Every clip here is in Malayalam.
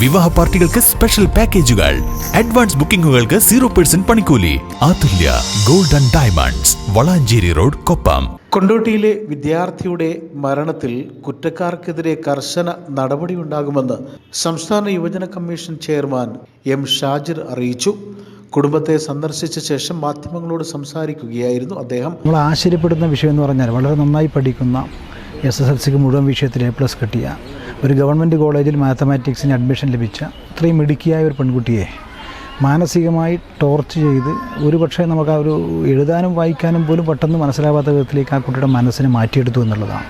വിവാഹ പാർട്ടികൾക്ക് സ്പെഷ്യൽ പാക്കേജുകൾ അഡ്വാൻസ് ബുക്കിംഗുകൾക്ക് സീറോ പെർസെന്റ് പണിക്കൂലി. Athulya golden and diamonds Valanchery road Koppam. കൊണ്ടോട്ടിയിലെ വിദ്യാർത്ഥിയുടെ മരണത്തിൽ കുറ്റക്കാർക്കെതിരെ കർശന നടപടിയുണ്ടാകുമെന്ന് സംസ്ഥാന യുവജന കമ്മീഷൻ ചെയർമാൻ എം ഷാജിർ അറിയിച്ചു. കുടുംബത്തെ സന്ദർശിച്ച ശേഷം മാധ്യമങ്ങളോട് സംസാരിക്കുകയായിരുന്നു അദ്ദേഹം. നമ്മൾ ആശ്ചര്യപ്പെടുന്ന വിഷയം എന്ന് പറഞ്ഞാൽ വളരെ നന്നായി പഠിക്കുന്ന എസ് എസ് എൽ സിക്ക് മുഴുവൻ വിഷയത്തിൽ എ പ്ലസ് കിട്ടിയ ഒരു ഗവൺമെന്റ് കോളേജിൽ മാത്തമാറ്റിക്സിന് അഡ്മിഷൻ ലഭിച്ച ഇത്രയും മിടുക്കിയായ ഒരു പെൺകുട്ടിയെ മാനസികമായി ടോർച്ച് ചെയ്ത് ഒരു പക്ഷേ നമുക്ക് ആ ഒരു എഴുതാനും വായിക്കാനും പോലും പെട്ടെന്ന് മനസ്സിലാവാത്ത വിധത്തിലേക്ക് ആ കുട്ടിയുടെ മനസ്സിനെ മാറ്റിയെടുത്തു എന്നുള്ളതാണ്.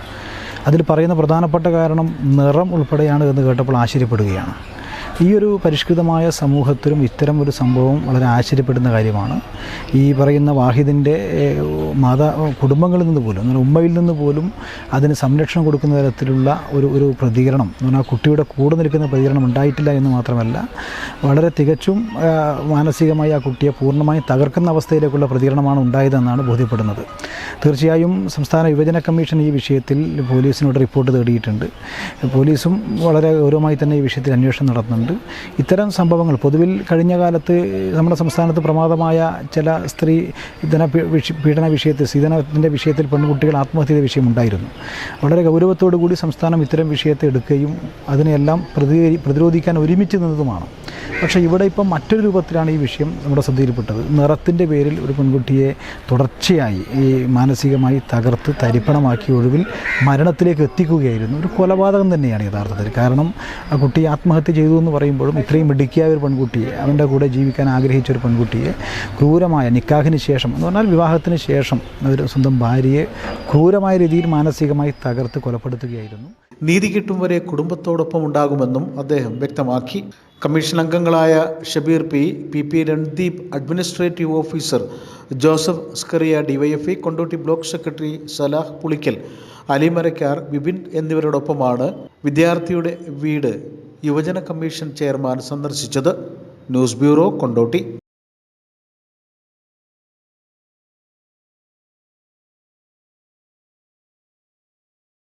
അതിൽ പറയുന്ന പ്രധാനപ്പെട്ട കാരണം നിറം ഉൾപ്പെടെയാണ് എന്ന് കേട്ടപ്പോൾ ആശ്ചര്യപ്പെടുകയാണ്. ഈ ഒരു പരിഷ്കൃതമായ സമൂഹത്തിലും ഇത്തരം ഒരു സംഭവം വളരെ ആശ്ചര്യപ്പെടുന്ന കാര്യമാണ്. ഈ പറയുന്ന വാഹിദിന്റെ മാതാ കുടുംബങ്ങളിൽ നിന്ന് പോലും അങ്ങനെ ഉമ്മയിൽ നിന്ന് പോലും അതിന് സംരക്ഷണം കൊടുക്കുന്ന തരത്തിലുള്ള ഒരു ഒരു പ്രതികരണം എന്ന് പറഞ്ഞാൽ കുട്ടിയുടെ കൂടെ നിൽക്കുന്ന പ്രതികരണം ഉണ്ടായിട്ടില്ല എന്ന് മാത്രമല്ല വളരെ തികച്ചും മാനസികമായി ആ കുട്ടിയെ പൂർണമായും തകർക്കുന്ന അവസ്ഥയിലേക്കുള്ള പ്രതികരണമാണ് ഉണ്ടായതെന്നാണ് ബോധ്യപ്പെടുന്നത്. തീർച്ചയായും സംസ്ഥാന യുവജന കമ്മീഷൻ ഈ വിഷയത്തിൽ പോലീസിനോട് റിപ്പോർട്ട് തേടിയിട്ടുണ്ട്. പോലീസും വളരെ ഗൗരവമായി തന്നെ ഈ വിഷയത്തിൽ അന്വേഷണം നടത്തുന്നുണ്ട്. ഇത്തരം സംഭവങ്ങൾ പൊതുവിൽ കഴിഞ്ഞ കാലത്ത് നമ്മുടെ സംസ്ഥാനത്ത് പ്രമാദമായ ചില സ്ത്രീ ഇതന പീഡന വിഷയത്തിൽ സ്ത്രീധനത്തിന്റെ വിഷയത്തിൽ പെൺകുട്ടികൾ ആത്മഹത്യ ചെയ്ത വിഷയം ഉണ്ടായിരുന്നു വളരെ ഗൗരവത്തോടു കൂടി സംസ്ഥാനം ഇത്തരം വിഷയത്തെ എടുക്കുകയും അതിനെല്ലാം പ്രതികരി പ്രതിരോധിക്കാൻ ഒരുമിച്ച് നിന്നതുമാണ്. പക്ഷേ ഇവിടെ ഇപ്പം മറ്റൊരു രൂപത്തിലാണ് ഈ വിഷയം നമ്മുടെ ശ്രദ്ധയിൽപ്പെട്ടത്. നിറത്തിന്റെ പേരിൽ ഒരു പെൺകുട്ടിയെ തുടർച്ചയായി ഈ മാനസികമായി തകർത്ത് തരിപ്പണമാക്കി ഒഴിവിൽ മരണത്തിലേക്ക് എത്തിക്കുകയായിരുന്നു. ഒരു കൊലപാതകം തന്നെയാണ് യഥാർത്ഥത്തിൽ. കാരണം ആ കുട്ടി ആത്മഹത്യ ചെയ്തു എന്ന് പറയുമ്പോഴും ഇത്രയും മിടുക്കിയായ ഒരു പെൺകുട്ടിയെ അവന്റെ കൂടെ ജീവിക്കാൻ ആഗ്രഹിച്ച ഒരു പെൺകുട്ടിയെ ക്രൂരമായ നിക്കാഹിന് ശേഷം എന്ന് പറഞ്ഞാൽ വിവാഹത്തിന് ശേഷം ഒരു സ്വന്തം ഭാര്യയെ ക്രൂരമായ രീതിയിൽ മാനസികമായി തകർത്ത് കൊലപ്പെടുത്തുകയായിരുന്നു. നീതി കിട്ടും വരെ കുടുംബത്തോടൊപ്പം ഉണ്ടാകുമെന്നും അദ്ദേഹം വ്യക്തമാക്കി. കമ്മീഷൻ അംഗങ്ങളായ Shabeer P P P Randeep administrative officer Joseph Skaria DYFI Kondotty block secretary Salah Pulikkal Alimarakkar Vipin എന്നിവരോടൊപ്പമാണ് വിദ്യാർത്ഥിയുടെ വീട് യുവജന കമ്മീഷൻ ചെയർമാൻ സന്ദർശിച്ചത് ന്യൂസ് ബ്യൂറോ കൊണ്ടോട്ടി.